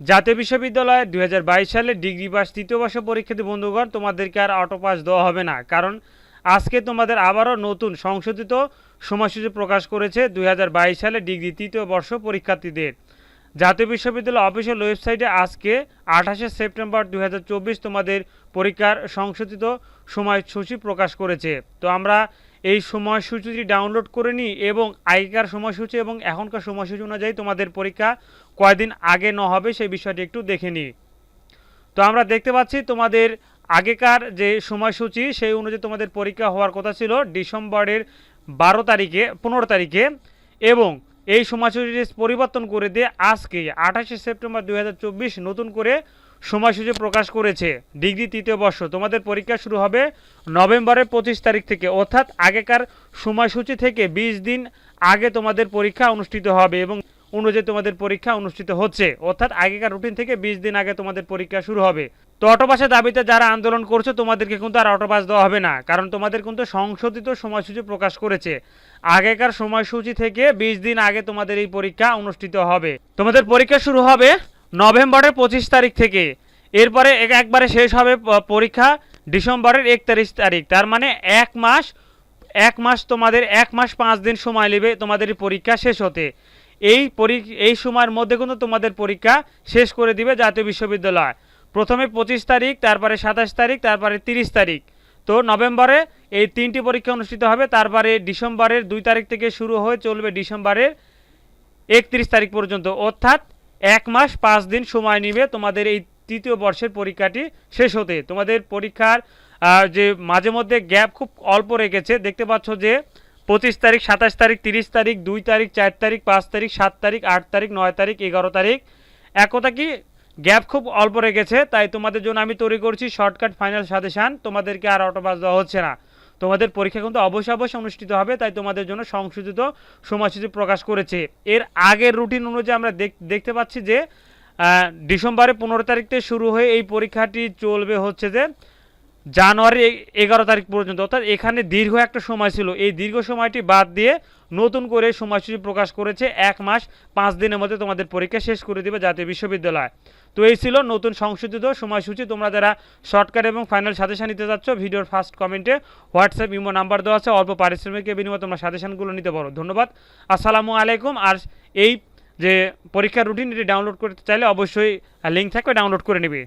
জাতীয় বিশ্ববিদ্যালয়ে দুই হাজার বাইশ সালে ডিগ্রি পাস তৃতীয় বর্ষ পরীক্ষার্থী বন্ধুগণ, তোমাদেরকে আর অটো পাস দেওয়া হবে না। কারণ আজকে তোমাদের আবারও নতুন সংশোধিত সময়সূচি প্রকাশ করেছে দুই হাজার বাইশ সালে ডিগ্রি তৃতীয় বর্ষ পরীক্ষার্থীদের। জাতীয় বিশ্ববিদ্যালয় অফিসিয়াল ওয়েবসাইটে আজকে আঠাশে সেপ্টেম্বর দুই হাজার চব্বিশ তোমাদের পরীক্ষার সংশোধিত সময়সূচি প্রকাশ করেছে। তো আমরা এই সময়সূচিটি ডাউনলোড করে নিই এবং আগেকার সময়সূচি এবং এখনকার সময়সূচি অনুযায়ী তোমাদের পরীক্ষা কয়দিন আগে ন হবে সেই বিষয়টি একটু দেখে নিই। তো আমরা দেখতে পাচ্ছি তোমাদের আগেকার যে সময়সূচি সেই অনুযায়ী তোমাদের পরীক্ষা হওয়ার কথা ছিল ডিসেম্বরের বারো তারিখে, পনেরো তারিখে এবং এই সময়সূচি পরিবর্তন করে দিয়ে আজকে আঠাশে সেপ্টেম্বর দু হাজার চব্বিশ নতুন করে সময়সূচি প্রকাশ করেছে। ডিগ্রি তৃতীয় বর্ষ। তোমাদের পরীক্ষা শুরু হবে নভেম্বরের পঁচিশ তারিখ থেকে। অর্থাৎ আগেকার সময়সূচি থেকে বিশ দিন আগে তোমাদের পরীক্ষা অনুষ্ঠিত হবে এবং অনুযায়ী তোমাদের পরীক্ষা অনুষ্ঠিত হচ্ছে। অর্থাৎ আগেকার রুটিন থেকে বিশ দিন আগে তোমাদের পরীক্ষা শুরু হবে। তো অটোপাসের দাবিতে যারা আন্দোলন করছ, তোমাদেরকে কিন্তু আর অটোপাস দেওয়া হবে না। কারণ তোমাদের কিন্তু সংশোধিত সময়সূচি প্রকাশ করেছে। আগেকার সময়সূচি থেকে বিশ দিন আগে তোমাদের এই পরীক্ষা অনুষ্ঠিত হবে। তোমাদের পরীক্ষা শুরু হবে নভেম্বরের পঁচিশ তারিখ থেকে। এরপরে এক- একবারে শেষ হবে পরীক্ষা ডিসেম্বরের একত্রিশ তারিখ। তার মানে এক মাস এক মাস তোমাদের, এক মাস পাঁচ দিন সময় নেবে তোমাদের পরীক্ষা শেষ হতে। এই এই সময়ের মধ্যে কিন্তু তোমাদের পরীক্ষা শেষ করে দিবে জাতীয় বিশ্ববিদ্যালয়। প্রথমে পঁচিশ তারিখ, তারপরে সাতাশ তারিখ, তারপরে তিরিশ তারিখ। তো নভেম্বরে এই তিনটি পরীক্ষা অনুষ্ঠিত হবে, তারপরে ডিসেম্বরের দুই তারিখ থেকে শুরু হয়ে চলবে ডিসেম্বরের একত্রিশ তারিখ পর্যন্ত। অর্থাৎ এক মাস পাঁচ দিন সময় নেবে তোমাদের এই তৃতীয় বর্ষের পরীক্ষাটি শেষ হতে। তোমাদের পরীক্ষার যে মাঝে মধ্যে গ্যাপ খুব অল্প রেখেছে, দেখতে পাচ্ছ যে পঁচিশ তারিখ, সাতাশ তারিখ, তিরিশ তারিখ, দুই তারিখ, চার তারিখ, পাঁচ তারিখ, সাত তারিখ, আট তারিখ, নয় তারিখ, এগারো তারিখ। এক কথা কি, গ্যাপ খুব অল্প রেখেছে, তাই তোমাদের জন্য আমি তৈরি করছি শর্টকাট ফাইনাল সাজেশান তোমাদেরকে আর অটোপাস দেওয়া হচ্ছে না। তোমাদের পরীক্ষা কিন্তু অবশ্যই অবশ্যই অনুষ্ঠিত হবে, তাই তোমাদের জন্য সংশোধিত সময়সূচি প্রকাশ করেছে। এর আগের রুটিন অনুযায়ী আমরা দেখতে পাচ্ছি যে ডিসেম্বরের পনেরো তারিখ থেকে শুরু হয়ে এই পরীক্ষাটি চলবে হচ্ছে যে জানুয়ারি এগারো তারিখ পর্যন্ত, অর্থাৎ এখানে দীর্ঘ একটা সময় ছিল। এই দীর্ঘ সময়টি বাদ দিয়ে নতুন করে সময়সূচি প্রকাশ করেছে এক মাস, পাঁচ দিনের মধ্যে তোমাদের পরীক্ষা শেষ করে দেবে জাতীয় বিশ্ববিদ্যালয়। তো এই ছিল নতুন সংশোধিত সময়সূচি। তোমরা যারা শর্টকাট এবং ফাইনাল সাজেশন নিতে যাচ্ছ, ভিডিওর ফার্স্ট কমেন্টে হোয়াটসঅ্যাপ, ইমো নাম্বার দেওয়া আছে। অল্প পারিশ্রমিকের বিনিময়ে তোমরা সাজেশনগুলো নিতে পারো। ধন্যবাদ। আসসালামু আলাইকুম। আর এই যে পরীক্ষার রুটিন এটি ডাউনলোড করতে চাইলে অবশ্যই লিঙ্ক থাকবে ডাউনলোড করে নেবে।